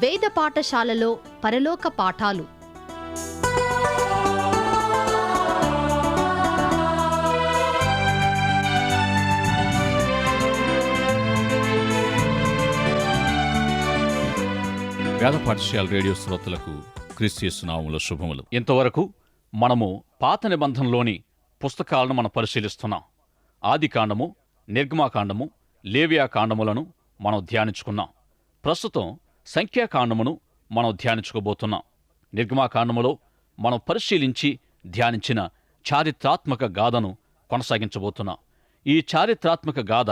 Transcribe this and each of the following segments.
వేద పాఠశాలలో పరలోక పాఠాలు. వేద పాఠశాల రేడియో శ్రోతలకు క్రీస్తు నామముల శుభములు. ఇంతవరకు మనము పాత నిబంధనలోని పుస్తకాలను మనం పరిశీలిస్తున్నాం. ఆది కాండము నిర్గమాకాండము లేవియా కాండములను మనం ధ్యానించుకున్నాం. ప్రస్తుతం సంఖ్యాకాండమును మనం ధ్యానించుకోబోతున్నాం. నిర్గమాకాండములో మనం పరిశీలించి ధ్యానించిన చారిత్రాత్మక గాథను కొనసాగించబోతున్నాం. ఈ చారిత్రాత్మక గాథ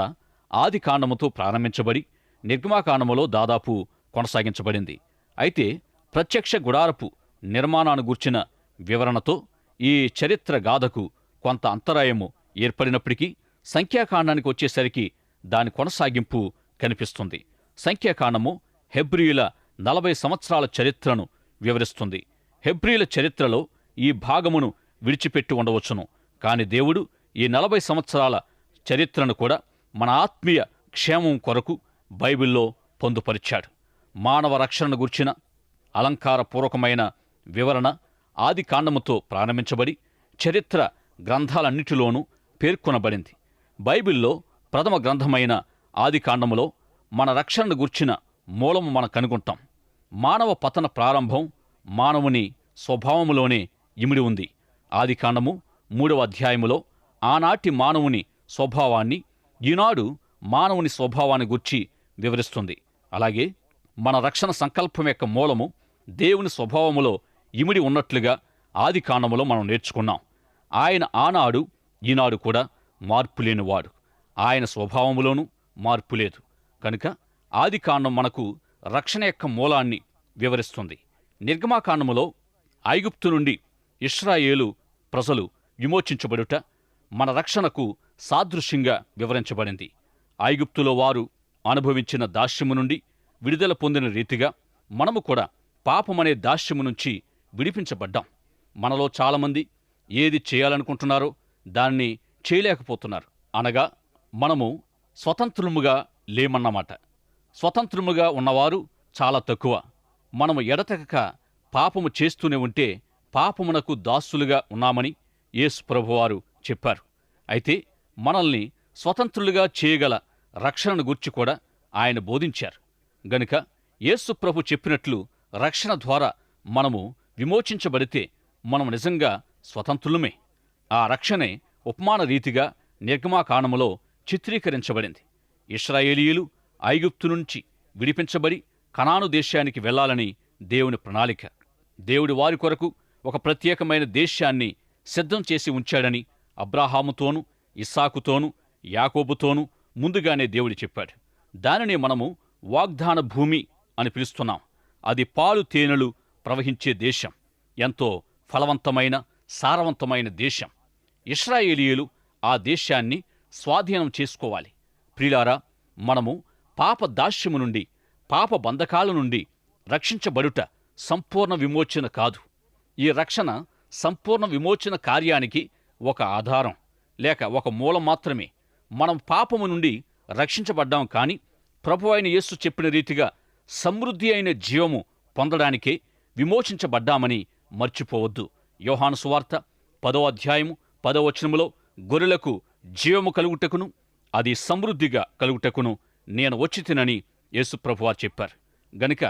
ఆది కాండముతో ప్రారంభించబడి నిర్గమాకాండములో దాదాపు కొనసాగించబడింది. అయితే ప్రత్యక్ష గుడారపు నిర్మాణాన్ని గూర్చిన వివరణతో ఈ చరిత్ర గాథకు కొంత అంతరాయము ఏర్పడినప్పటికీ సంఖ్యాకాండానికి వచ్చేసరికి దాని కొనసాగింపు కనిపిస్తుంది. సంఖ్యాకాండము హెబ్రియుల నలభై సంవత్సరాల చరిత్రను వివరిస్తుంది. హెబ్రియుల చరిత్రలో ఈ భాగమును విడిచిపెట్టి ఉండవచ్చును. కాని దేవుడు ఈ నలభై సంవత్సరాల చరిత్రను కూడా మన ఆత్మీయ క్షేమం కొరకు బైబిల్లో పొందుపరిచాడు. మానవ రక్షణను గుర్చిన అలంకారపూర్వకమైన వివరణ ఆది కాండముతో ప్రారంభించబడి చరిత్ర గ్రంథాలన్నిటిలోనూ పేర్కొనబడింది. బైబిల్లో ప్రథమ గ్రంథమైన ఆది కాండములో మన రక్షణను గుర్చిన మూలము మనం కనుగొంటాం. మానవ పతన ప్రారంభం మానవుని స్వభావములోనే ఇమిడి ఉంది. ఆది కాండము మూడవ అధ్యాయములో ఆనాటి మానవుని స్వభావాన్ని ఈనాడు మానవుని స్వభావాన్ని గుర్చి వివరిస్తుంది. అలాగే మన రక్షణ సంకల్పం యొక్క మూలము దేవుని స్వభావములో ఇమిడి ఉన్నట్లుగా ఆది కాండములో మనం నేర్చుకున్నాం. ఆయన ఆనాడు ఈనాడు కూడా మార్పు లేనివాడు. ఆయన స్వభావములోనూ మార్పు లేదు. కనుక ఆదికాండం మనకు రక్షణ యొక్క మూలాన్ని వివరిస్తుంది. నిర్గమాకాండములో ఐగుప్తు నుండి ఇస్రాయేలు ప్రజలు విమోచించబడుట మన రక్షణకు సాదృశ్యంగా వివరించబడింది. ఐగుప్తులో వారు అనుభవించిన దాస్యము నుండి విడుదల పొందిన రీతిగా మనము కూడా పాపమనే దాస్యము నుంచి విడిపించబడ్డాం. మనలో చాలామంది ఏది చేయాలనుకుంటున్నారో దాన్ని చేయలేకపోతున్నారు. అనగా మనము స్వతంత్రముగా లేమన్నమాట. స్వతంత్రముగా ఉన్నవారు చాలా తక్కువ. మనము ఎడతెగక పాపము చేస్తూనే ఉంటే పాపమునకు దాసులుగా ఉన్నామని యేసు ప్రభువారు చెప్పారు. అయితే మనల్ని స్వతంత్రులుగా చేయగల రక్షణను గుర్చి కూడా ఆయన బోధించారు. గనుక యేసు ప్రభు చెప్పినట్లు రక్షణ ద్వారా మనము విమోచించబడితే మనం నిజంగా స్వతంత్రులమే. ఆ రక్షణే ఉపమాన రీతిగా నిర్గమాకాండములో చిత్రీకరించబడింది. ఇస్రాయేలీయులు ఐగుప్తు నుంచి విడిపించబడి కనాను దేశానికి వెళ్ళాలని దేవుని ప్రణాళిక. దేవుడి వారి కొరకు ఒక ప్రత్యేకమైన దేశాన్ని సిద్ధం చేసి ఉంచాడని అబ్రాహాముతోనూ ఇస్సాకుతోనూ యాకోబుతోనూ ముందుగానే దేవుడు చెప్పాడు. దానిని మనము వాగ్దాన భూమి అని పిలుస్తున్నాం. అది పాలు తేనెలు ప్రవహించే దేశం. ఎంతో ఫలవంతమైన సారవంతమైన దేశం. ఇస్రాయేలీయులు ఆ దేశాన్ని స్వాధీనం చేసుకోవాలి. ప్రిలారా మనము పాప దాస్యము నుండి పాప బంధకాల నుండి రక్షించబడుట సంపూర్ణ విమోచన కాదు. ఈ రక్షణ సంపూర్ణ విమోచన కార్యానికి ఒక ఆధారం లేక ఒక మూలం మాత్రమే. మనం పాపము నుండి రక్షించబడ్డాం కాని ప్రభు అయిన యేసు చెప్పిన రీతిగా సమృద్ధి అయిన జీవము పొందడానికే విమోచించబడ్డామని మర్చిపోవద్దు. యోహాను సువార్త పదో అధ్యాయము పదో వచనములో గొర్రెలకు జీవము కలుగుటకును అది సమృద్ధిగా కలుగుటకును నేను వచ్చి తినని యేసుప్రభువా చెప్పారు. గనుక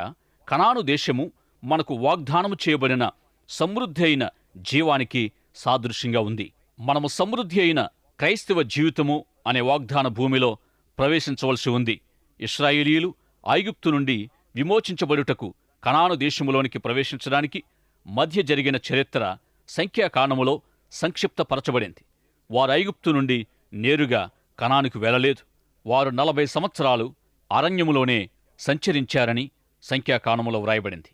కనాను దేశము మనకు వాగ్దానము చేయబడిన సమృద్ధి అయిన జీవానికి సాదృశ్యంగా ఉంది. మనము సమృద్ధి అయిన క్రైస్తవ జీవితము అనే వాగ్దాన భూమిలో ప్రవేశించవలసి ఉంది. ఇస్రాయేలీలు ఐగుప్తు నుండి విమోచించబడుటకు కణాను దేశములోనికి ప్రవేశించడానికి మధ్య జరిగిన చరిత్ర సంఖ్యాకాణములో సంక్షిప్తపరచబడింది. వారు ఐగుప్తు నుండి నేరుగా కణానికి వెళ్ళలేదు. వారు నలభై సంవత్సరాలు అరణ్యములోనే సంచరించారని సంఖ్యాకాండములో వ్రాయబడింది.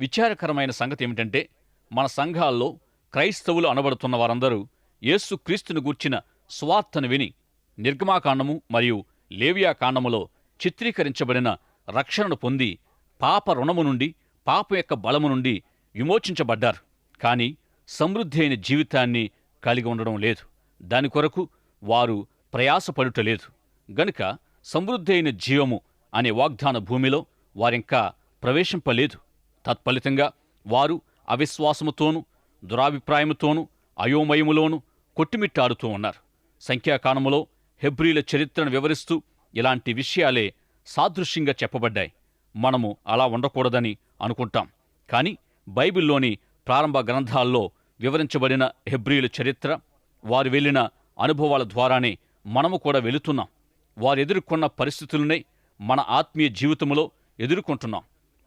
విచారకరమైన సంగతి ఏమిటంటే మన సంఘాల్లో క్రైస్తవులు అనబడుతున్న వారందరూ యేసుక్రీస్తును గూర్చిన స్వార్థను విని నిర్గమాకాండము మరియు లేవియాకాండములో చిత్రీకరించబడిన రక్షణను పొంది పాప రుణము నుండి పాప యొక్క బలము నుండి విమోచించబడ్డారు. కానీ సమృద్ధి అయిన జీవితాన్ని కలిగి ఉండడం లేదు. దాని కొరకు వారు ప్రయాసపడుటలేదు గనుక సమృద్ధి అయిన జీవము అనే వాగ్దాన భూమిలో వారింకా ప్రవేశింపలేదు. తత్ఫలితంగా వారు అవిశ్వాసముతోనూ దురాభిప్రాయముతోనూ అయోమయములోనూ కొట్టిమిట్టాడుతూ ఉన్నారు. సంఖ్యాకాలములో హెబ్రీల చరిత్రను వివరిస్తూ ఇలాంటి విషయాలే సాదృశ్యంగా చెప్పబడ్డాయి. మనము అలా ఉండకూడదని అనుకుంటాం. కానీ బైబిల్లోని ప్రారంభ గ్రంథాల్లో వివరించబడిన హెబ్రీల చరిత్ర వారు వెళ్ళిన అనుభవాల ద్వారానే మనము కూడా వెళుతున్నాం. వారు ఎదుర్కొన్న పరిస్థితులనే మన ఆత్మీయ జీవితంలో ఎదుర్కొంటున్నాం.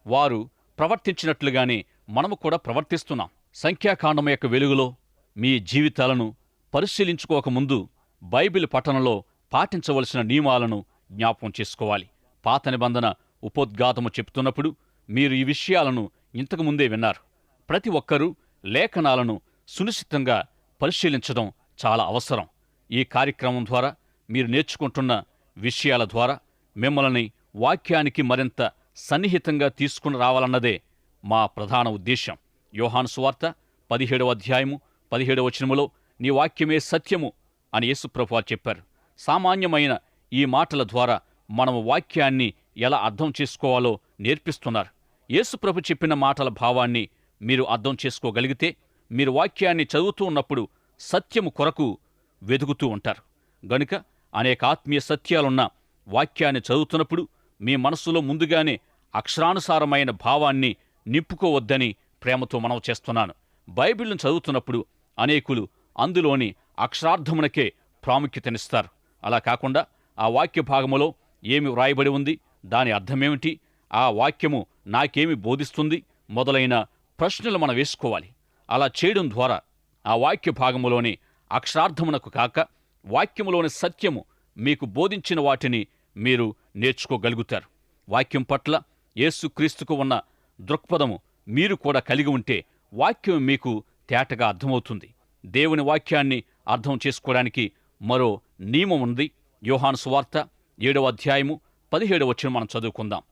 వారు ప్రవర్తించినట్లుగానే మనము కూడా ప్రవర్తిస్తున్నాం. సంఖ్యాకాండం యొక్క వెలుగులో మీ జీవితాలను పరిశీలించుకోకముందు బైబిల్ పఠనంలో పాటించవలసిన నియమాలను జ్ఞాపకం చేసుకోవాలి. పాత నిబంధన ఉపోద్ఘాతము చెప్తున్నప్పుడు మీరు ఈ విషయాలను ఇంతకుముందే విన్నారు. ప్రతి ఒక్కరూ లేఖనాలను సునిశ్చితంగా పరిశీలించడం చాలా అవసరం. ఈ కార్యక్రమం ద్వారా మీరు నేర్చుకుంటున్న విషయాల ద్వారా మిమ్మల్ని వాక్యానికి మరింత సన్నిహితంగా తీసుకుని రావాలన్నదే మా ప్రధాన ఉద్దేశం యోహాను సువార్త పదిహేడవ అధ్యాయము పదిహేడవ వచనములో నీ వాక్యమే సత్యము అని యేసుప్రభు చెప్పారు. సామాన్యమైన ఈ మాటల ద్వారా మనము వాక్యాన్ని ఎలా అర్థం చేసుకోవాలో నేర్పిస్తున్నారు. యేసుప్రభు చెప్పిన మాటల భావాన్ని మీరు అర్థం చేసుకోగలిగితే మీరు వాక్యాన్ని చదువుతూ ఉన్నప్పుడు సత్యము కొరకు వెతుకుతూ ఉంటారు. గనుక అనేక ఆత్మీయ సత్యాలున్న వాక్యాన్ని చదువుతున్నప్పుడు మీ మనస్సులో ముందుగానే అక్షరానుసారమైన భావాన్ని నిప్పుకోవద్దని ప్రేమతో మనవి చేస్తున్నాను. బైబిల్ను చదువుతున్నప్పుడు అనేకులు అందులోని అక్షరార్థమునకే ప్రాముఖ్యతనిస్తారు. అలా కాకుండా ఆ వాక్య భాగములో ఏమి వ్రాయబడి ఉంది? దాని అర్థమేమిటి? ఆ వాక్యము నాకేమి బోధిస్తుంది? మొదలైన ప్రశ్నలు మనం వేసుకోవాలి. అలా చేయడం ద్వారా ఆ వాక్య భాగములోని అక్షరార్థమునకు కాక వాక్యములోని సత్యము మీకు బోధించిన వాటిని మీరు నేర్చుకోగలుగుతారు. వాక్యం పట్ల యేసుక్రీస్తుకు ఉన్న దృక్పథము మీరు కూడా కలిగి ఉంటే వాక్యం మీకు తేటగా అర్థమవుతుంది. దేవుని వాక్యాన్ని అర్థం చేసుకోవడానికి మరో నియమం ఉంది. యోహాను సువార్త ఏడవ అధ్యాయము పదిహేడవ వచ్చిన మనం చదువుకుందాం.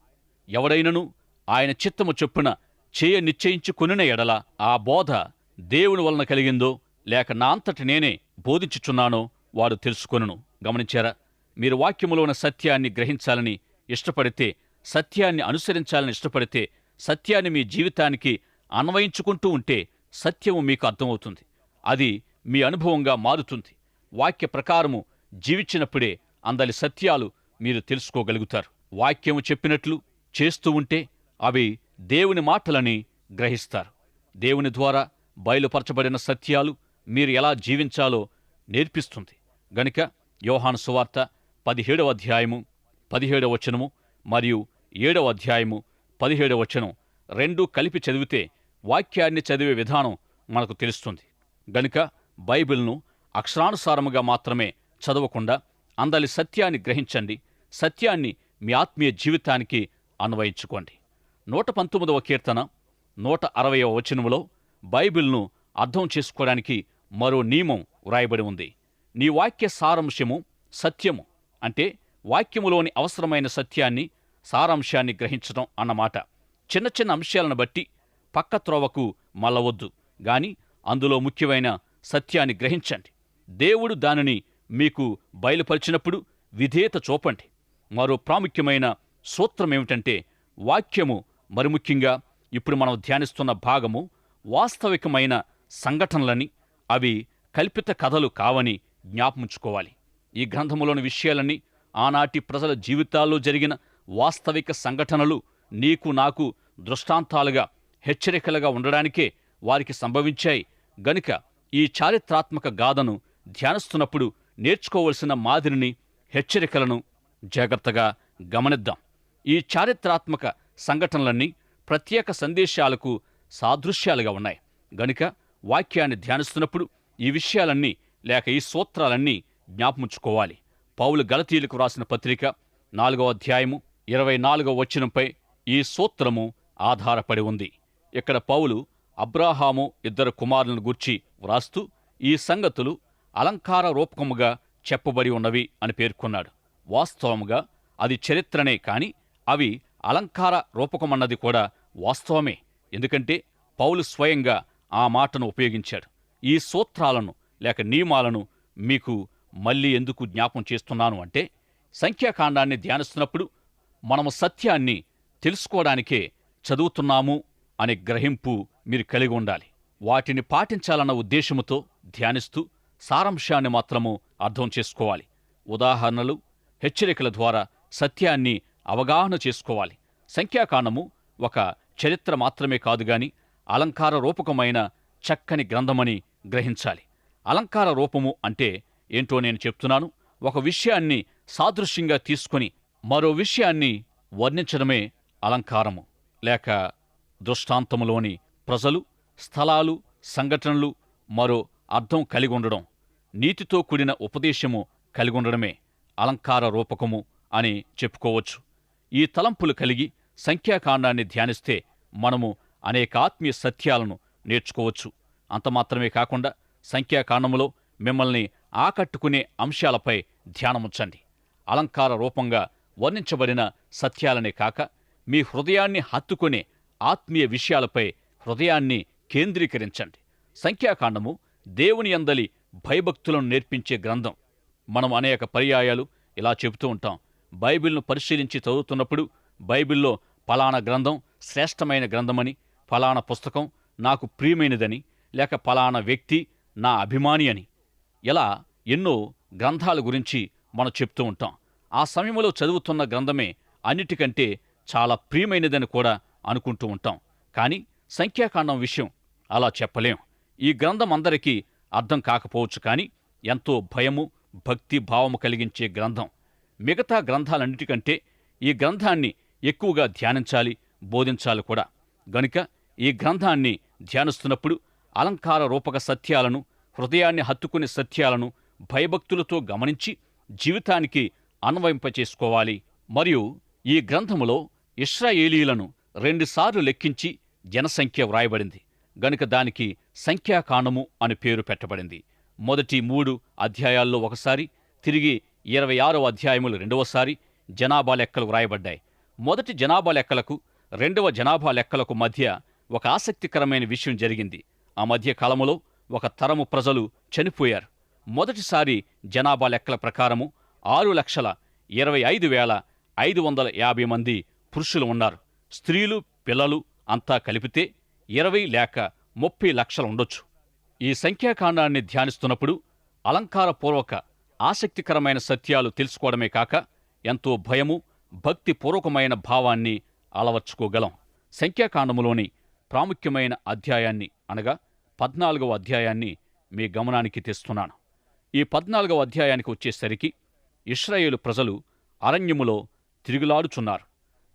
ఎవడైనను ఆయన చిత్తము చొప్పున చేయ నిశ్చయించుకొనిన ఎడల ఆ బోధ దేవుని వలన కలిగిందో లేక నా అంతటి నేనే బోధించుచున్నానో వారు తెలుసుకొనును. గమనించారా? మీరు వాక్యములో ఉన్న సత్యాన్ని గ్రహించాలని ఇష్టపడితే సత్యాన్ని అనుసరించాలని ఇష్టపడితే సత్యాన్ని మీ జీవితానికి అన్వయించుకుంటూ ఉంటే సత్యము మీకు అర్థమవుతుంది. అది మీ అనుభవంగా మారుతుంది. వాక్య ప్రకారము జీవించినప్పుడే అందలి సత్యాలు మీరు తెలుసుకోగలుగుతారు. వాక్యము చెప్పినట్లు చేస్తూ ఉంటే అవి దేవుని మాటలని గ్రహిస్తారు. దేవుని ద్వారా బయలుపరచబడిన సత్యాలు మీరు ఎలా జీవించాలో నేర్పిస్తుంది. గనుక యోహాను సువార్త పదిహేడవ అధ్యాయము పదిహేడవ వచనము మరియు ఏడవ అధ్యాయము పదిహేడవ వచనం రెండూ కలిపి చదివితే వాక్యాన్ని చదివే విధానం మనకు తెలుస్తుంది. గనుక బైబిల్ను అక్షరానుసారముగా మాత్రమే చదవకుండా అందలి సత్యాన్ని గ్రహించండి. సత్యాన్ని మీ ఆత్మీయ జీవితానికి అన్వయించుకోండి. నూట పంతొమ్మిదవ కీర్తన నూట అరవయవ వచనములో బైబిల్ను అర్థం చేసుకోవడానికి మరో నియమం వ్రాయబడి ఉంది. నీ వాక్య సారాంశము సత్యము అంటే వాక్యములోని అవసరమైన సత్యాన్ని సారాంశాన్ని గ్రహించడం అన్నమాట. చిన్న చిన్న అంశాలను బట్టి పక్క త్రోవకు మల్లవద్దు గాని అందులో ముఖ్యమైన సత్యాన్ని గ్రహించండి. దేవుడు దానిని మీకు బయలుపరిచినప్పుడు విధేయత చూపండి. మరో ప్రాముఖ్యమైన సూత్రం ఏమిటంటే వాక్యము మరి ముఖ్యంగా ఇప్పుడు మనం ధ్యానిస్తున్న భాగము వాస్తవికమైన సంఘటనలని అవి కల్పిత కథలు కావని జ్ఞాపముంచుకోవాలి. ఈ గ్రంథములోని విషయాలన్నీ ఆనాటి ప్రజల జీవితాల్లో జరిగిన వాస్తవిక సంఘటనలు నీకు నాకు దృష్టాంతాలుగా హెచ్చరికలుగా ఉండడానికే వారికి సంభవించాయి. గనుక ఈ చారిత్రాత్మక గాథను ధ్యానిస్తున్నప్పుడు నేర్చుకోవలసిన మాదిరిని హెచ్చరికలను జాగ్రత్తగా గమనిద్దాం. ఈ చారిత్రాత్మక సంఘటనలన్నీ ప్రత్యేక సందేశాలకు సాదృశ్యాలుగా ఉన్నాయి. గనుక వాక్యాన్ని ధ్యానిస్తున్నప్పుడు ఈ విషయాలన్నీ లేక ఈ సూత్రాలన్నీ జ్ఞాపముంచుకోవాలి. పౌలు గలతీయులకు రాసిన పత్రిక నాలుగవ అధ్యాయము ఇరవై నాలుగవ వచనంపై ఈ సూత్రము ఆధారపడి ఉంది. ఇక్కడ పౌలు అబ్రాహాము ఇద్దరు కుమారులను గూర్చి వ్రాస్తూ ఈ సంగతులు అలంకార రూపకముగా చెప్పబడి ఉన్నవి అని పేర్కొన్నాడు. వాస్తవముగా అది చరిత్రనే కాని అవి అలంకార రూపకమన్నది కూడా వాస్తవమే. ఎందుకంటే పౌలు స్వయంగా ఆ మాటను ఉపయోగించాడు. ఈ సూత్రాలను లేక నియమాలను మీకు మళ్ళీ ఎందుకు జ్ఞాపం చేస్తున్నాను అంటే సంఖ్యాకాండాన్ని ధ్యానిస్తున్నప్పుడు మనము సత్యాన్ని తెలుసుకోవడానికే చదువుతున్నాము అనే గ్రహింపు మీరు కలిగి ఉండాలి. వాటిని పాటించాలన్న ఉద్దేశముతో ధ్యానిస్తూ సారాంశాన్ని మాత్రము అర్థం చేసుకోవాలి. ఉదాహరణలు హెచ్చరికల ద్వారా సత్యాన్ని అవగాహన చేసుకోవాలి. సంఖ్యాకాండము ఒక చరిత్ర మాత్రమే కాదు గాని అలంకార రూపకమైన చక్కని గ్రంథమని గ్రహించాలి. అలంకార రూపము అంటే ఏంటో నేను చెప్తున్నాను. ఒక విషయాన్ని సాదృశ్యంగా తీసుకొని మరో విషయాన్ని వర్ణించడమే అలంకారము. లేక దృష్టాంతములోని ప్రజలు స్థలాలు సంఘటనలు మరో అర్థం కలిగి ఉండడం నీతితో కూడిన ఉపదేశము కలిగి ఉండడమే అలంకార రూపకము అని చెప్పుకోవచ్చు. ఈ తలంపులు కలిగి సంఖ్యాకాండాన్ని ధ్యానిస్తే మనము అనేక ఆత్మీయ సత్యాలను నేర్చుకోవచ్చు. అంత మాత్రమే కాకుండా సంఖ్యాకాండములో మిమ్మల్ని ఆకట్టుకునే అంశాలపై ధ్యానముంచండి అలంకార రూపంగా వర్ణించబడిన సత్యాలనే కాక మీ హృదయాన్ని హత్తుకునే ఆత్మీయ విషయాలపై హృదయాన్ని కేంద్రీకరించండి. సంఖ్యాకాండము దేవుని అందలి భయభక్తులను నేర్పించే గ్రంథం. మనం అనేక పర్యాయాలు ఇలా చెబుతూ ఉంటాం. బైబిల్ను పరిశీలించి చదువుతున్నప్పుడు బైబిల్లో ఫలానా గ్రంథం శ్రేష్టమైన గ్రంథమని ఫలానా పుస్తకం నాకు ప్రియమైనదని లేక ఫలానా వ్యక్తి నా అభిమాని అని. ఇలా ఎన్నో గ్రంథాల గురించి మనం చెప్తూ ఉంటాం. ఆ సమయంలో చదువుతున్న గ్రంథమే అన్నిటికంటే చాలా ప్రియమైనదని కూడా అనుకుంటూ ఉంటాం. కానీ సంఖ్యాకాండం విషయం అలా చెప్పలేం. ఈ గ్రంథం అందరికీ అర్థం కాకపోవచ్చు కానీ ఎంతో భయము భక్తి భావము కలిగించే గ్రంథం. మిగతా గ్రంథాలన్నిటికంటే ఈ గ్రంథాన్ని ఎక్కువగా ధ్యానించాలి బోధించాలి కూడా. గనుక ఈ గ్రంథాన్ని ధ్యానిస్తున్నప్పుడు అలంకార రూపక సత్యాలను హృదయాన్ని హత్తుకునే సత్యాలను భయభక్తులతో గమనించి జీవితానికి అన్వయింపచేసుకోవాలి. మరియు ఈ గ్రంథములో ఇస్రాయేలీలను రెండుసార్లు లెక్కించి జనసంఖ్య వ్రాయబడింది. గనుక దానికి సంఖ్యాకాణము అని పేరు పెట్టబడింది. మొదటి మూడు అధ్యాయాల్లో ఒకసారి తిరిగి ఇరవై ఆరో అధ్యాయములు రెండవసారి జనాభా లెక్కలు వ్రాయబడ్డాయి. మొదటి జనాభా లెక్కలకు రెండవ జనాభా లెక్కలకు మధ్య ఒక ఆసక్తికరమైన విషయం జరిగింది. ఆ మధ్య కాలములో ఒక తరము ప్రజలు చనిపోయారు. మొదటిసారి జనాభా లెక్కల ప్రకారము ఆరు లక్షల ఇరవై ఐదు వేల ఐదు వందల యాభై మంది పురుషులు ఉన్నారు. స్త్రీలు పిల్లలు అంతా కలిపితే ఇరవై లేక ముప్పై లక్షలు ఉండొచ్చు. ఈ సంఖ్యాకాండాన్ని ధ్యానిస్తున్నప్పుడు అలంకారపూర్వక ఆసక్తికరమైన సత్యాలు తెలుసుకోవడమే కాక ఎంతో భయము భక్తిపూర్వకమైన భావాన్ని అలవర్చుకోగలం. సంఖ్యాకాండములోని ప్రాముఖ్యమైన అధ్యాయాన్ని అనగా పద్నాలుగవ అధ్యాయాన్ని మీ గమనానికి తెస్తున్నాను. ఈ పద్నాలుగవ అధ్యాయానికి వచ్చేసరికి ఇస్రాయేలు ప్రజలు అరణ్యములో తిరుగులాడుచున్నారు.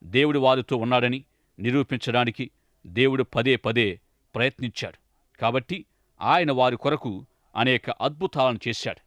దేవుడు వారితో ఉన్నాడని నిరూపించడానికి దేవుడు పదే పదే ప్రయత్నించాడు. కాబట్టి ఆయన వారి కొరకు అనేక అద్భుతాలను చేశాడు.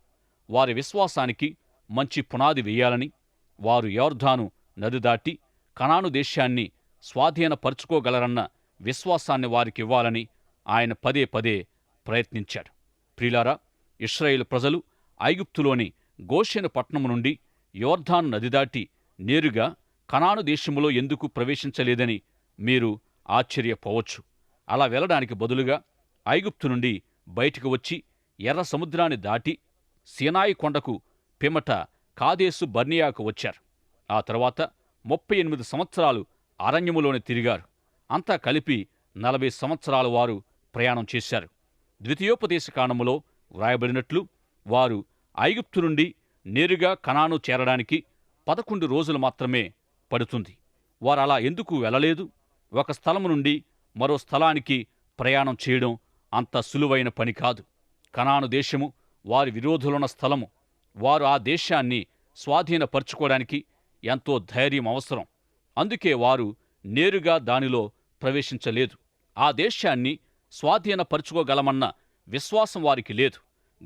వారి విశ్వాసానికి మంచి పునాది వేయాలని వారు యోర్ధాను నది దాటి కణాను దేశాన్ని స్వాధీనపరుచుకోగలరన్న విశ్వాసాన్ని వారికివ్వాలని ఆయన పదే పదే ప్రయత్నించాడు ప్రిలారా ఇస్రాయేల్ ప్రజలు ఐగుప్తులోని గోషెను పట్టణము నుండి యోర్ధాను నది దాటి నేరుగా కనాను దేశములో ఎందుకు ప్రవేశించలేదని మీరు ఆశ్చర్యపోవచ్చు. అలా వెళ్ళడానికి బదులుగా ఐగుప్తు నుండి బయటికి వచ్చి ఎర్ర సముద్రాన్ని దాటి సినాయి కొండకు పిమట కాదేసు బర్నియాకు వచ్చారు. ఆ తర్వాత ముప్పై ఎనిమిది సంవత్సరాలు అరణ్యములోనే తిరిగారు. అంతా కలిపి నలభై సంవత్సరాల వారు ప్రయాణం చేశారు. ద్వితీయోపదేశ కాణములో వ్రాయబడినట్లు వారు ఐగుప్తు నుండి నేరుగా కణాను చేరడానికి పదకొండు రోజులు మాత్రమే పడుతుంది. వారు అలా ఎందుకు వెళ్ళలేదు? ఒక స్థలము నుండి మరో స్థలానికి ప్రయాణం చేయడం అంత సులువైన పని కాదు. కణాను దేశము వారి విరోధులున్న స్థలము. వారు ఆ దేశాన్ని స్వాధీనపరుచుకోవడానికి ఎంతో ధైర్యం అవసరం. అందుకే వారు నేరుగా దానిలో ప్రవేశించలేదు. ఆ దేశాన్ని స్వాధీనపరుచుకోగలమన్న విశ్వాసం వారికి లేదు.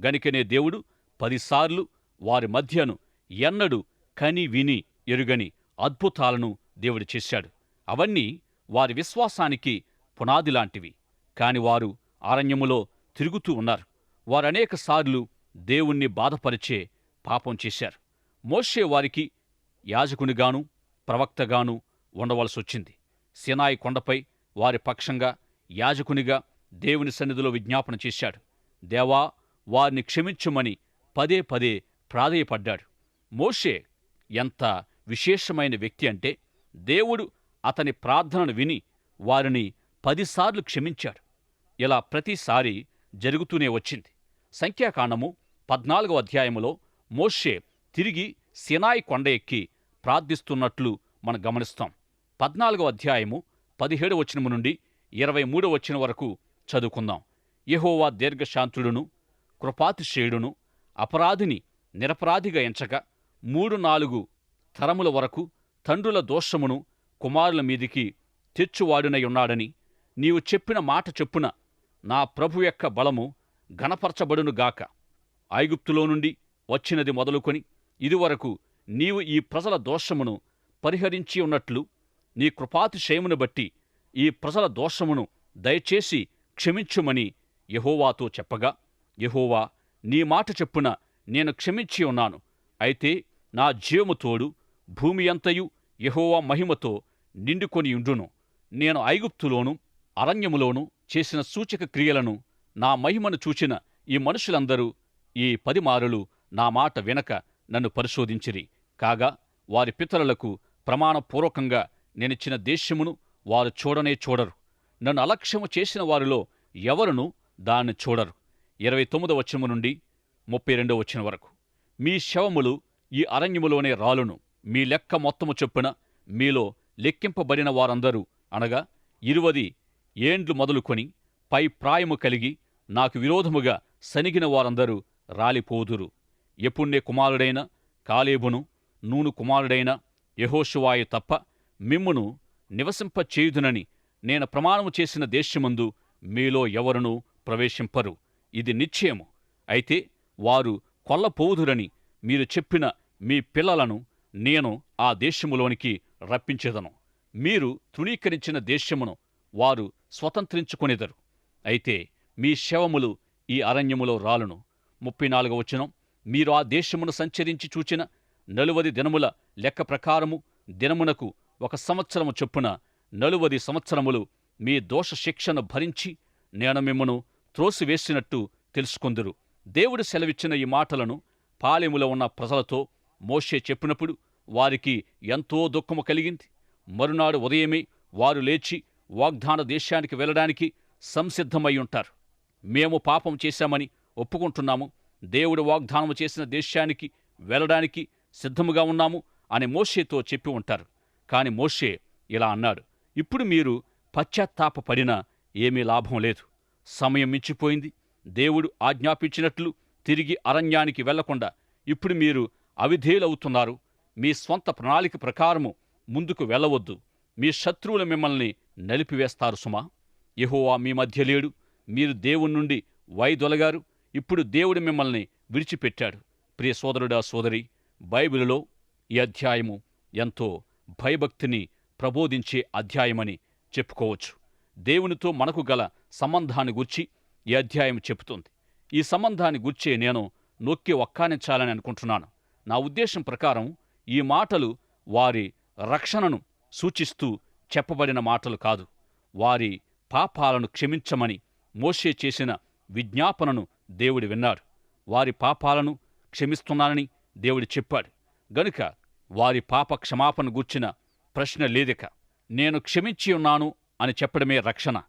గనికనే దేవుడు పదిసార్లు వారి మధ్యను ఎన్నడు కని విని ఎరుగని అద్భుతాలను దేవుడు చేశాడు. అవన్నీ వారి విశ్వాసానికి పునాది లాంటివి. కాని వారు అరణ్యములో తిరుగుతూ ఉన్నారు. వారు సార్లు దేవుణ్ణి బాధపరిచే పాపం చేశారు. మోషే వారికి యాజకునిగాను ప్రవక్తగాను ఉండవలసొచ్చింది. సినాయి కొండపై వారి పక్షంగా యాజకునిగా దేవుని సన్నిధిలో విజ్ఞాపన చేశాడు. దేవా వారిని క్షమించుమని పదే పదే ప్రాధేయపడ్డాడు. మోషే ఎంత విశేషమైన వ్యక్తి అంటే దేవుడు అతని ప్రార్థనను విని వారిని పదిసార్లు క్షమించాడు. ఇలా ప్రతిసారి జరుగుతూనే వచ్చింది. సంఖ్యాకాండము పద్నాలుగవ అధ్యాయములో మోషే తిరిగి సినాయి కొండ ఎక్కి ప్రార్థిస్తున్నట్లు మనం గమనిస్తాం. పద్నాలుగవ అధ్యాయము పదిహేడు వచనము నుండి ఇరవై మూడవ వచనం వరకు చదువుకుందాం. యహోవా దీర్ఘశాంతుడును కృపాతిశేయుడును అపరాధిని నిరపరాధిగా ఎంచక మూడు నాలుగు తరముల వరకు తండ్రుల దోషమును కుమారుల మీదికి తెచ్చువాడునై ఉన్నాడని నీవు చెప్పిన మాట చెప్పున నా ప్రభు యొక్క బలము ఘనపరచబడునుగాక ఐగుప్తులో నుండి వచ్చినది మొదలుకొని ఇదివరకు నీవు ఈ ప్రజల దోషమును పరిహరించి ఉన్నట్లు నీ కృపాతిశయమును బట్టి ఈ ప్రజల దోషమును దయచేసి క్షమించుమని యహోవాతో చెప్పగా యహోవా నీ మాట చెప్పున నేను క్షమించి ఉన్నాను. అయితే నా జీవము తోడు భూమి అంతయు యహోవా మహిమతో నిండుకొని ఉండును. నేను ఐగుప్తులోను అరణ్యములోను చేసిన సూచక క్రియలను నా మహిమను చూచిన ఈ మనుషులందరూ ఈ పదిమారులు నా మాట వినక నన్ను పరిశోధించిరి. కాగా వారి పితరులకు ప్రమాణపూర్వకంగా నేనిచ్చిన దేశమును వారు చూడనే చూడరు. నన్ను అలక్ష్యము చేసిన వారిలో ఎవరును దాన్ని చూడరు. ఇరవై తొమ్మిదవ వచనము నుండి ముప్పై రెండవ వచ్చిన వరకు. మీ శవములు ఈ అరణ్యములోనే రాలును. మీ లెక్క మొత్తము చొప్పున మీలో లెక్కింపబడిన వారందరూ అనగా ఇరువది ఏండ్లు మొదలుకొని పై ప్రాయము కలిగి నాకు విరోధముగా సనిగిన వారందరూ రాలిపోదురు. ఎపుణ్య కుమారుడైన కాలేబును నూను కుమారుడైన యహోషువాయు తప్ప మిమ్మును నివసింపచేయుదునని నేను ప్రమాణము చేసిన దేశమందు మీలో ఎవరునూ ప్రవేశింపరు. ఇది నిశ్చయము. అయితే వారు కొల్లపోవుదురని మీరు చెప్పిన మీ పిల్లలను నేను ఆ దేశములోనికి రప్పించేదను. మీరు తృణీకరించిన దేశమును వారు స్వతంత్రించుకొనిదరు. అయితే మీ శవములు ఈ అరణ్యములో రాలును. ముప్పై నాలుగవ వచనం. మీరు ఆ దేశమును సంచరించి చూచిన నలువది దినముల లెక్క ప్రకారము దినమునకు ఒక సంవత్సరము చొప్పున నలువది సంవత్సరములు మీ దోష శిక్షను భరించి నేను మిమ్మను త్రోసివేసినట్టు తెలుసుకొందురు. దేవుడు సెలవిచ్చిన ఈ మాటలను పాలెములో ఉన్న ప్రజలతో మోషే చెప్పినప్పుడు వారికి ఎంతో దుఃఖము కలిగింది. మరునాడు ఉదయమే వారు లేచి వాగ్దాన దేశానికి వెళ్ళడానికి సంసిద్ధమై ఉంటారు. మేము పాపం చేశామని ఒప్పుకుంటున్నాము. దేవుడు వాగ్దానము చేసిన దేశానికి వెళ్ళడానికి సిద్ధముగా ఉన్నాము అని మోషేతో చెప్పి ఉంటారు. కాని మోషే ఇలా అన్నాడు. ఇప్పుడు మీరు పశ్చాత్తాపపడినా ఏమీ లాభం లేదు. సమయం మించిపోయింది. దేవుడు ఆజ్ఞాపించినట్లు తిరిగి అరణ్యానికి వెళ్ళకుండా ఇప్పుడు మీరు అవిధేయులవుతున్నారు. మీ స్వంత ప్రణాళిక ప్రకారము ముందుకు వెళ్ళవద్దు. మీ శత్రువులు మిమ్మల్ని నలిపివేస్తారు సుమా. యహోవా మీ మధ్య లేడు. మీరు దేవుని నుండి వైదొలగారు ఇప్పుడు దేవుడు మిమ్మల్ని విడిచిపెట్టాడు. ప్రియ సోదరుడా సోదరి బైబిలులో ఈ అధ్యాయము ఎంతో భయభక్తిని ప్రబోధించే అధ్యాయమని చెప్పుకోవచ్చు. దేవునితో మనకు గల సంబంధాన్ని గుర్చి ఈ అధ్యాయం చెబుతుంది. ఈ సంబంధాన్ని గుర్చే నేను నొక్కి ఒక్కానించాలని అనుకుంటున్నాను. నా ఉద్దేశం ప్రకారం ఈ మాటలు వారి రక్షణను సూచిస్తూ చెప్పబడిన మాటలు కాదు. వారి పాపాలను క్షమించమని మోషే చేసిన విజ్ఞాపనను దేవుడు విన్నాడు. వారి పాపాలను క్షమిస్తున్నానని దేవుడు చెప్పాడు. గనుక వారి పాప క్షమాపణ గూర్చిన ప్రశ్న లేదిక. నేను క్షమించి ఉన్నాను అని చెప్పడమే రక్షణ.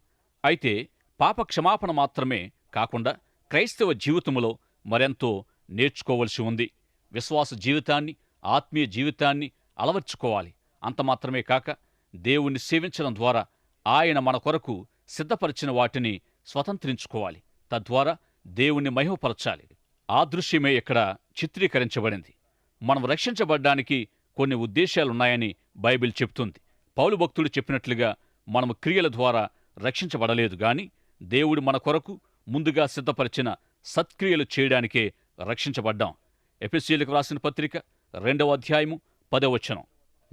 అయితే పాప క్షమాపణ మాత్రమే కాకుండా క్రైస్తవ జీవితంలో మరెంతో నేర్చుకోవలసి ఉంది. విశ్వాస జీవితాన్ని ఆత్మీయ జీవితాన్ని అలవర్చుకోవాలి. అంత మాత్రమే కాక దేవుణ్ణి సేవించడం ద్వారా ఆయన మన కొరకు సిద్ధపరిచిన వాటిని స్వతంత్రించుకోవాలి. తద్వారా దేవుణ్ణి మహిమపరచాలి. ఆ దృశ్యమే ఇక్కడ చిత్రీకరించబడింది. మనం రక్షించబడ్డానికి కొన్ని ఉద్దేశాలున్నాయని బైబిల్ చెప్తుంది. పౌలు భక్తుడు చెప్పినట్లుగా మనము క్రియల ద్వారా రక్షించబడలేదు గాని దేవుడు మన కొరకు ముందుగా సిద్ధపరిచిన సత్క్రియలు చేయడానికే రక్షించబడ్డాం. ఎపిసీలకు రాసిన పత్రిక రెండవ అధ్యాయము పదవచనం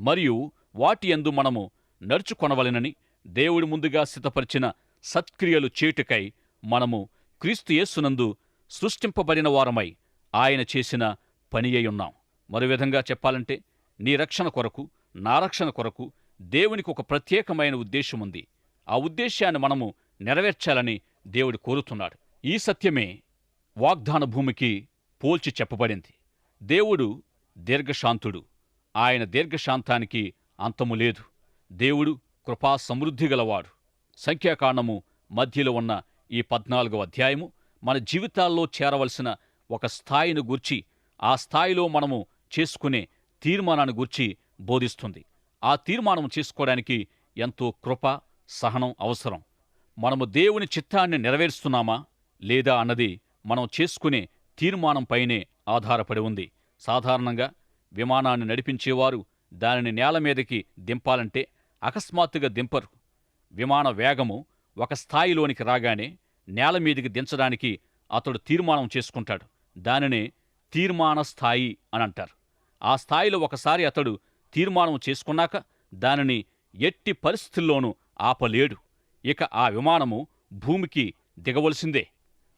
మరియు వాటి యందు మనము నడుచుకొనవలెనని దేవుడు ముందుగా సిద్ధపరిచిన సత్క్రియలు చేటుకై మనము క్రీస్తు యేసునందు సృష్టింపబడిన వారమై ఆయన చేసిన పని అయి ఉన్నాం. మరో విధంగా చెప్పాలంటే నీ రక్షణ కొరకు నా రక్షణ కొరకు దేవునికి ఒక ప్రత్యేకమైన ఉద్దేశం ఉంది ఆ ఉద్దేశాన్ని మనము నెరవేర్చాలని దేవుడు కోరుతున్నాడు. ఈ సత్యమే వాగ్దాన భూమికి పోల్చి చెప్పబడింది. దేవుడు దీర్ఘశాంతుడు. ఆయన దీర్ఘశాంతానికి అంతము లేదు. దేవుడు కృపా సమృద్ధి గలవాడు. సంఖ్యాకాండము మధ్యలో ఉన్న ఈ పద్నాలుగవ అధ్యాయము మన జీవితాల్లో చేరవలసిన ఒక స్థాయిని గూర్చి ఆ స్థాయిలో మనము చేసుకునే తీర్మానాన్ని గూర్చి బోధిస్తుంది. ఆ తీర్మానం చేసుకోవడానికి ఎంతో కృప సహనం అవసరం. మనము దేవుని చిత్తాన్ని నెరవేరుస్తున్నామా లేదా అన్నది మనం చేసుకునే తీర్మానంపైనే ఆధారపడి ఉంది. సాధారణంగా విమానాన్ని నడిపించేవారు దానిని నేల మీదకి దింపాలంటే అకస్మాత్తుగా దింపరు. విమాన వేగము ఒక స్థాయిలోనికి రాగానే నేల మీదకి దించడానికి అతడు తీర్మానం చేసుకుంటాడు. దానినే తీర్మాన స్థాయి అని అంటారు. ఆ స్థాయిలో ఒకసారి అతడు తీర్మానం చేసుకున్నాక దానిని ఎట్టి పరిస్థితుల్లోనూ ఆపలేడు. ఇక ఆ విమానము భూమికి దిగవలసిందే.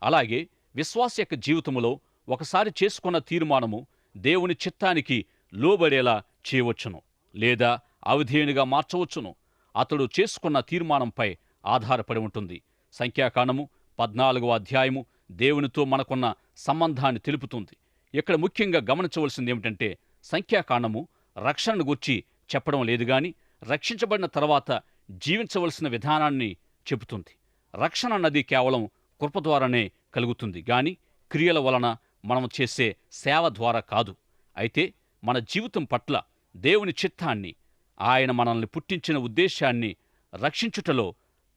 అలాగే విశ్వాస యొక్క జీవితంలో ఒకసారి చేసుకున్న తీర్మానము దేవుని చిత్తానికి లోబడేలా చేయవచ్చును లేదా అవిధేయునిగా మార్చవచ్చును. అతడు చేసుకున్న తీర్మానంపై ఆధారపడి ఉంటుంది. సంఖ్యాకాండము పద్నాలుగో అధ్యాయము దేవునితో మనకున్న సంబంధాన్ని తెలుపుతుంది. ఇక్కడ ముఖ్యంగా గమనించవలసింది ఏమిటంటే సంఖ్యాకాండము రక్షణను గుర్చి చెప్పడం లేదు గాని రక్షించబడిన తర్వాత జీవించవలసిన విధానాన్ని చెబుతుంది. రక్షణ అన్నది కేవలం కృప ద్వారానే కలుగుతుంది గాని క్రియల వలన మనం చేసే సేవ ద్వారా కాదు. అయితే మన జీవితం పట్ల దేవుని చిత్తాన్ని ఆయన మనల్ని పుట్టించిన ఉద్దేశాన్ని రక్షించుటలో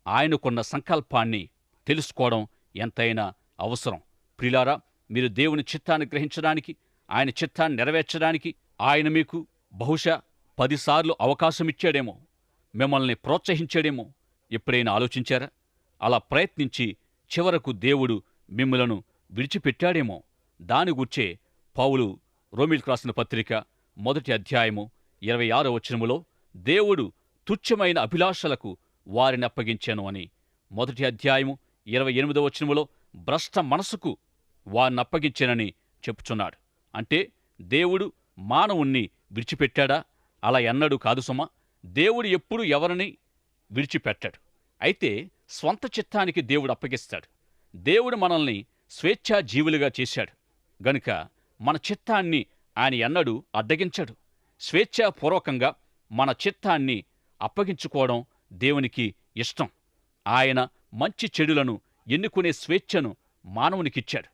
ఆయనకున్న సంకల్పాన్ని తెలుసుకోవడం ఎంతైనా అవసరం. ప్రిలారా మీరు దేవుని చిత్తాన్ని గ్రహించడానికి ఆయన చిత్తాన్ని నెరవేర్చడానికి ఆయన మీకు బహుశా పదిసార్లు అవకాశమిచ్చాడేమో మిమ్మల్ని ప్రోత్సహించాడేమో. ఎప్పుడైనా ఆలోచించారా? అలా ప్రయత్నించి చివరకు దేవుడు మిమ్మలను విడిచిపెట్టాడేమో. దాని గుర్చే పౌలు రోమిల్కి రాసిన పత్రిక మొదటి అధ్యాయము ఇరవై ఆరో వచనములో దేవుడు తుచ్చమైన అభిలాషలకు వారిని అప్పగించాను అని. మొదటి అధ్యాయము ఇరవై ఎనిమిదో వచనములో భ్రష్ట మనసుకు వారిని అప్పగించానని చెప్పుచున్నాడు. అంటే దేవుడు మానవుణ్ణి విడిచిపెట్టాడా? అలా ఎన్నడూ కాదు సుమా. దేవుడు ఎప్పుడు ఎవరిని విడిచిపెట్టాడు. అయితే స్వంత చిత్తానికి దేవుడు అప్పగిస్తాడు. దేవుడు మనల్ని స్వేచ్ఛా జీవులుగా చేశాడు. గనుక మన చిత్తాన్ని ఆయన ఎన్నడూ అడ్డగించడు. స్వేచ్ఛాపూర్వకంగా మన చిత్తాన్ని అప్పగించుకోవడం దేవునికి ఇష్టం. ఆయన మంచి చెడులను ఎన్నుకునే స్వేచ్ఛను మానవునికిచ్చాడు.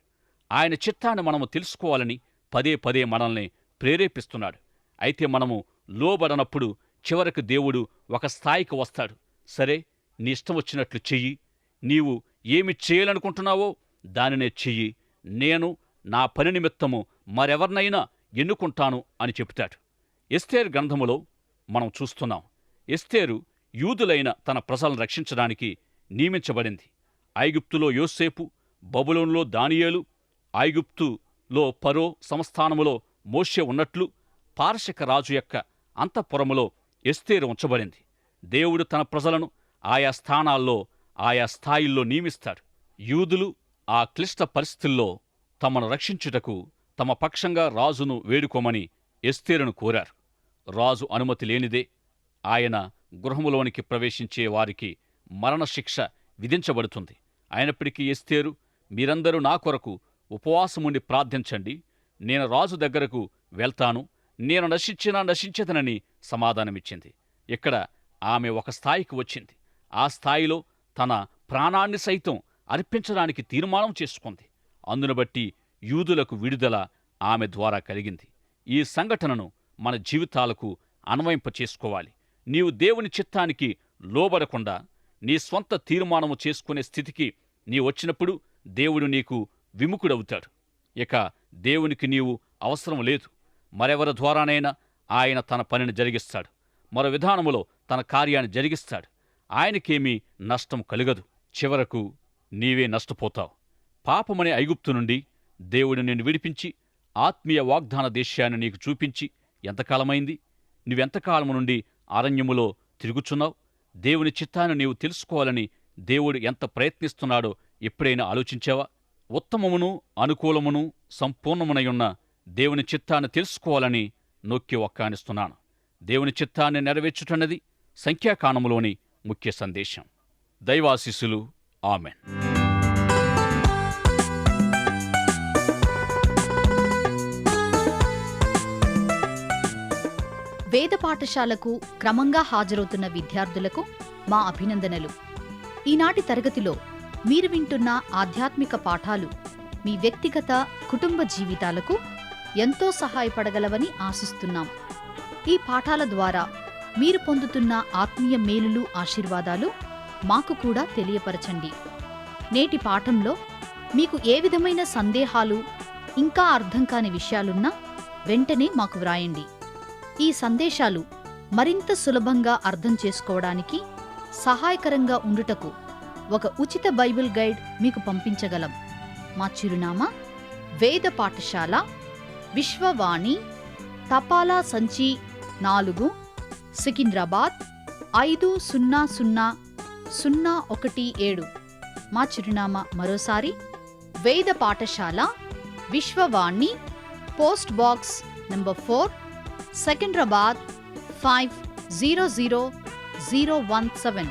ఆయన చిత్తాన్ని మనము తెలుసుకోవాలని పదే పదే మనల్ని ప్రేరేపిస్తున్నాడు. అయితే మనము లోబడనప్పుడు చివరకు దేవుడు ఒక స్థాయికి వస్తాడు. సరే నీ ఇష్టం వచ్చినట్లు చెయ్యి. నీవు ఏమి చేయాలనుకుంటున్నావో దానినే చెయ్యి. నేను నా పని నిమిత్తము మరెవరినైనా ఎన్నుకుంటాను అని చెబుతాడు. ఎస్తేర్ గ్రంథములో మనం చూస్తున్నాం ఎస్తేరు యూదులైన తన ప్రజలను రక్షించడానికి నియమించబడింది. ఐగుప్తులో యోసేపు బబులోన్లో దానియేలు లో పరో సంస్థానములో మోషే ఉన్నట్లు పారశక రాజు యొక్క అంతఃపురములో ఎస్తేరు ఉంచబడింది. దేవుడు తన ప్రజలను ఆయా స్థానాల్లో ఆయా స్థాయిల్లో నియమిస్తాడు. యూదులు ఆ క్లిష్ట పరిస్థితుల్లో తమను రక్షించుటకు తమ పక్షంగా రాజును వేడుకోమని ఎస్తేరును కోరారు. రాజు అనుమతి లేనిదే ఆయన గృహములోనికి ప్రవేశించే వారికి మరణశిక్ష విధించబడుతుంది. అయినప్పటికీ ఎస్తేరు మీరందరూ నా కొరకు ఉపవాసముండి ప్రార్థించండి. నేను రాజు దగ్గరకు వెళ్తాను. నేను నశించినా నశించదనని సమాధానమిచ్చింది. ఇక్కడ ఆమె ఒక స్థాయికి వచ్చింది. ఆ స్థాయిలో తన ప్రాణాన్ని సైతం అర్పించడానికి తీర్మానం చేసుకుంది. అందును బట్టి యూదులకు విడుదల ఆమె ద్వారా కలిగింది. ఈ సంఘటనను మన జీవితాలకు అన్వయింప చేసుకోవాలి. నీవు దేవుని చిత్తానికి లోబడకుండా నీ స్వంత తీర్మానము చేసుకునే స్థితికి నీ వచ్చినప్పుడు దేవుడు నీకు విముఖుడవుతాడు. ఇక దేవునికి నీవు అవసరం లేదు. మరెవరి ద్వారానైనా ఆయన తన పనిని జరిగిస్తాడు. మరో విధానములో తన కార్యాన్ని జరిగిస్తాడు. ఆయనకేమీ నష్టం కలుగదు. చివరకు నీవే నష్టపోతావు. పాపమనే ఐగుప్తు నుండి దేవుడు నిన్ను విడిపించి ఆత్మీయ వాగ్దాన దేశాన్ని నీకు చూపించి ఎంతకాలమైంది? నువ్వెంతకాలము నుండి అరణ్యములో తిరుగుచున్నావు? దేవుని చిత్తాన్ని నీవు తెలుసుకోవాలని దేవుడు ఎంత ప్రయత్నిస్తున్నాడో ఎప్పుడైనా ఆలోచించావా? ఉత్తమమును అనుకూలమును సంపూర్ణమునయున్న దేవుని చిత్తాన్ని తెలుసుకోవాలని నొక్కి ఒక్కానిస్తున్నాను. దేవుని చిత్తాన్ని నెరవేర్చుటన్నది సంఖ్యాకాణములోని ముఖ్య సందేశం. దైవాశిస్సులు. ఆమెన్. వేద పాఠశాలకు క్రమంగా హాజరవుతున్న విద్యార్థులకు మా అభినందనలు. ఈనాటి తరగతిలో మీరు వింటున్న ఆధ్యాత్మిక పాఠాలు మీ వ్యక్తిగత కుటుంబ జీవితాలకు ఎంతో సహాయపడగలవని ఆశిస్తున్నాం. ఈ పాఠాల ద్వారా మీరు పొందుతున్న ఆత్మీయ మేలులు ఆశీర్వాదాలు మాకు కూడా తెలియపరచండి. నేటి పాఠంలో మీకు ఏ విధమైన సందేహాలు ఇంకా అర్థం కాని విషయాలున్నా వెంటనే మాకు వ్రాయండి. ఈ సందేశాలు మరింత సులభంగా అర్థం చేసుకోవడానికి సహాయకరంగా ఉండుటకు ఒక ఉచిత బైబిల్ గైడ్ మీకు పంపించగలం. మా చిరునామా వేద పాఠశాల విశ్వవాణి తపాలా సంచి నాలుగు సికింద్రాబాద్ ఐదు సున్నా సున్నా సున్నా ఒకటి ఏడు. మా చిరునామా మరోసారి Veda Pathashala Vishwavani post box number four Secunderabad five zero zero zero one seven.